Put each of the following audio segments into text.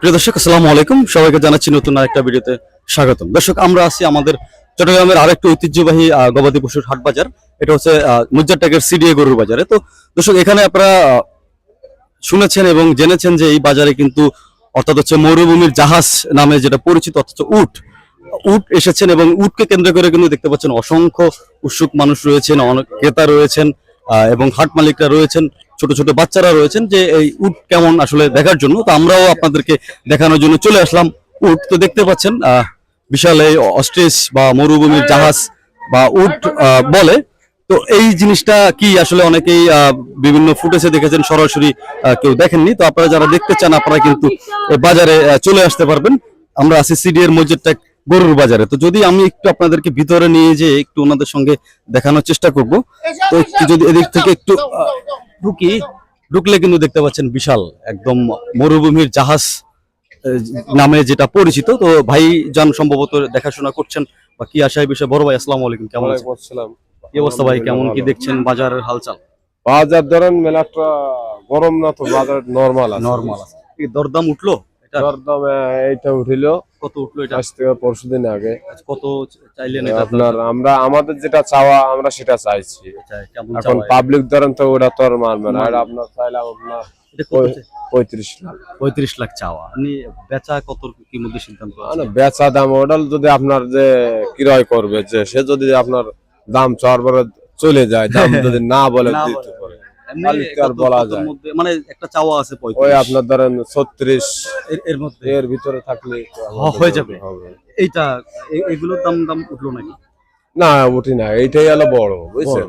প্রিয় দর্শক, আসসালামু আলাইকুম। সবাইকে জানাচ্ছি নতুন আরেকটা ভিডিওতে স্বাগতম। দর্শক, আমরা আছি আমাদের চট্টগ্রামের আরেকটি ঐতিহ্যবাহী গবাদি পশুর হাট বাজার। এটা হচ্ছে মুজারটাকের সিডিএ গরুর বাজারে। তো দর্শক, এখানে আপনারা শুনেছেন এবং জেনেছেন যে এই বাজারে কিন্তু অর্থাৎ হচ্ছে মরুভূমির জাহাজ নামে যেটা পরিচিত অথচ উট। উট এসেছেন এবং উটকে কেন্দ্র করে কিন্তু দেখতে পাচ্ছেন অসংখ্য উৎসুক মানুষ রয়েছেন, অনেক ক্রেতা রয়েছেন এবং হাট মালিকরা রয়েছেন। ছোট ছোট বাচ্চারা রয়েছেন যে এই উট কেমন আসলে দেখার জন্য। তো আমরাও আপনাদেরকে দেখানোর জন্য চলে আসলাম। উট তো দেখতে পাচ্ছেন বিশাল এই অস্ট্রেস বা মরুভূমির জাহাজ বা উট বলে। তো এই জিনিসটা কি আসলে অনেকেই বিভিন্ন ফুটেজে দেখেছেন, সরাসরি কেউ দেখেননি। তো আপনারা যারা দেখতে চান, আপনারা কিন্তু বাজারে চলে আসতে পারবেন। আমরা আছি সিডি এর মসজিদটা গরুর বাজারে। তো যদি আমি একটু আপনাদেরকে ভিতরে নিয়ে যে একটু ওনাদের সঙ্গে দেখানোর চেষ্টা করব। তো যদি এদিক থেকে একটু ঢুকি ঢুকলে কিন্তু দেখতে পাচ্ছেন বিশাল একদম মরুভূমির জাহাজ নামে যেটা পরিচিত। তো ভাই যান সম্ভবত দেখাশোনা করছেন বা কি আশা বিষয়ে? বড় ভাই আসসালামু আলাইকুম কেমন আছেন? কি অবস্থা ভাই কেমন কি দেখছেন বাজারের হালচাল? বাজার ধরেন মেলাটা গরম না তো বাজার নরমাল আছে। নরমাল আছে। দরদাম উঠল? দরদাম এইটা উঠিল। কত উঠল এটা? আজ থেকে পরশু দিন আগে কত চাইলেন এটা? আপনার আমরা আমাদের যেটা চাওয়া আমরা সেটা চাইছি। আচ্ছা, এখন পাবলিক ধরেন তো ওটা তো আর মানবে না। এটা আপনার চাইলাম আপনার এটা কত ওই- চাই? পঁয়ত্রিশ লাখ। পঁয়ত্রিশ লাখ চাওয়া। আপনি বেচা কত কি মধ্যে সিদ্ধান্ত বেচা দাম ওটা যদি আপনার যে ক্রয় করবে যে সে যদি আপনার দাম চাওয়ার চলে যায় দাম যদি না বলে দিতে আর বলা যায়? মানে একটা চাওয়া আছে ওই আপনার ধরেন ছত্রিশ এর- মধ্যে? এর ভিতরে থাকলে হয়ে যাবে। এইটা এগুলোর দাম দাম উঠল নাকি? না উঠি না এইটাই হলো বড় বুঝছেন?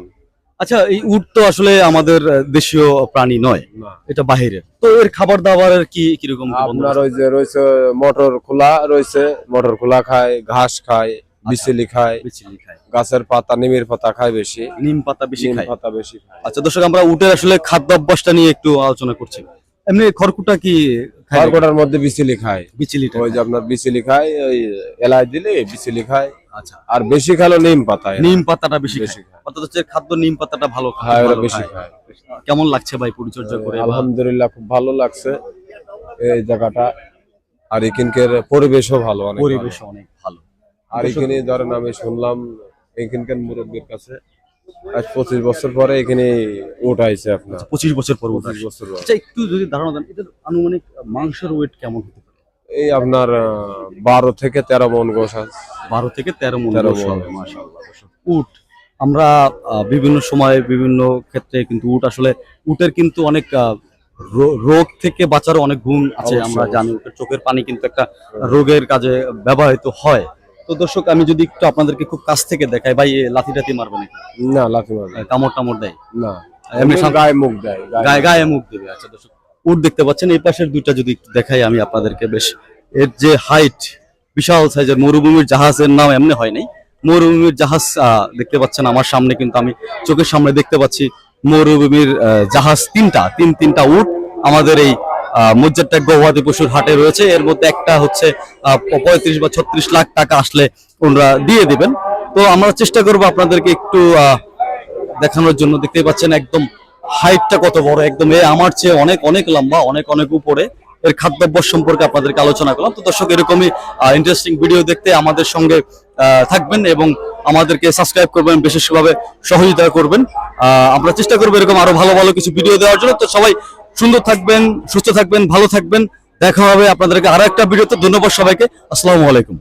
আচ্ছা এই উট তো আসলে আমাদের দেশীয় প্রাণী নয় এটা বাহিরের। তো এর খাবার দাবারের কি কীরকম কি আপনার? ওই যে রয়েছে মটর খোলা রয়েছে মটর খোলা খায় ঘাস খায় বিচেলি খায় বিচলি খায় গাছের পাতা নিমের পাতা খায় বেশি। নিম পাতা বেশি নিম খায়। পাতা বেশি খায়। আচ্ছা দর্শক আমরা উটের আসলে খাদ্য অভ্যাসটা নিয়ে একটু আলোচনা করছি। এমনি খড়কুটা কি? খড়কটার মধ্যে বিচেলি খায় বিচলিটা ওই যে আপনার বিচেলি খায় ওই এলাই দিলে বিচেলি খায় আচ্ছা। আর বেশি খালো নিম পাতা নিম পাতাটা বেশি বেশি। অর্থাৎ হচ্ছে খাদ্য নিম পাতাটা ভালো খায়, হ্যাঁ ওরা বেশি খায়। খায়। কেমন লাগছে ভাই পরিচর্যা করে? আলহামদুলিল্লাহ খুব ভালো লাগছে। এই জায়গাটা। আর এখানকার পরিবেশও ভালো অনেক পরিবেশ অনেক ভালো। আর এখানে ধরেন আমি শুনলাম এখানকার মুরব্বীর কাছে আজ পঁচিশ বছর পরে এখানে উঠাইছে আপনার। পঁচিশ বছর পর পঁচিশ বছর পরে। আচ্ছা একটু যদি ধারণা দেন এদের আনুমানিক মাংসের ওয়েট কেমন হতে পারে? এই আপনার বারো থেকে তেরো মন গোস আছে। বারো থেকে তেরো মন তেরো দর্শক। উট আমরা বিভিন্ন সময়ে বিভিন্ন ক্ষেত্রে কিন্তু উট আসলে উটের কিন্তু অনেক রোগ থেকে বাঁচার অনেক গুণ আছে আমরা জানি উটের চোখের পানি কিন্তু একটা রোগের কাজে ব্যবহৃত হয়। তো দর্শক আমি যদি একটু আপনাদেরকে খুব কাছ থেকে দেখাই ভাই লাথি টাথি মারবে নাকি? না লাথি মারবে আহ, কামড় টামড় দেয়? না। এমনি এমনি গায়ে মুখ দেয় গায়ে গায়ে মুখ দেবে। আচ্ছা দর্শক উট দেখতে পাচ্ছেন এই পাশের দুইটা যদি একটু দেখাই আমি আপনাদেরকে বেশ এর যে হাইট বিশাল সাইজের মরুভূমির জাহাজের নাম এমনি হয় নাই। মরুভূমির জাহাজ আহ, দেখতে পাচ্ছেন আমার সামনে কিন্তু আমি চোখের সামনে দেখতে পাচ্ছি মরুভূমির আহ, জাহাজ তিনটা তিন তিনটা উট আমাদের এই মজ্জারটা গবাদি পশুর হাটে রয়েছে। এর মধ্যে একটা হচ্ছে পঁয়ত্রিশ বা ছত্রিশ লাখ টাকা আসলে ওনারা দিয়ে দিবেন। তো আমরা চেষ্টা করব আপনাদেরকে একটু দেখানোর জন্য। দেখতে পাচ্ছেন একদম হাইটটা কত বড়, একদম এ আমার চেয়ে অনেক অনেক লম্বা, অনেক অনেক উপরে। এর খাদ্যাভ্যাস সম্পর্কে আপনাদেরকে আলোচনা করলাম। তো দর্শক, এরকমই ইন্টারেস্টিং ভিডিও দেখতে আমাদের সঙ্গে থাকবেন এবং আমাদেরকে সাবস্ক্রাইব করবেন, বিশেষভাবে সহযোগিতা করবেন। আমরা চেষ্টা করব এরকম আরও ভালো ভালো কিছু ভিডিও দেওয়ার জন্য। তো সবাই সুন্দর থাকবেন, সুস্থ থাকবেন, ভালো থাকবেন। দেখা হবে আপনাদেরকে আরও একটা ভিডিওতে। ধন্যবাদ সবাইকে। আসসালামু আলাইকুম।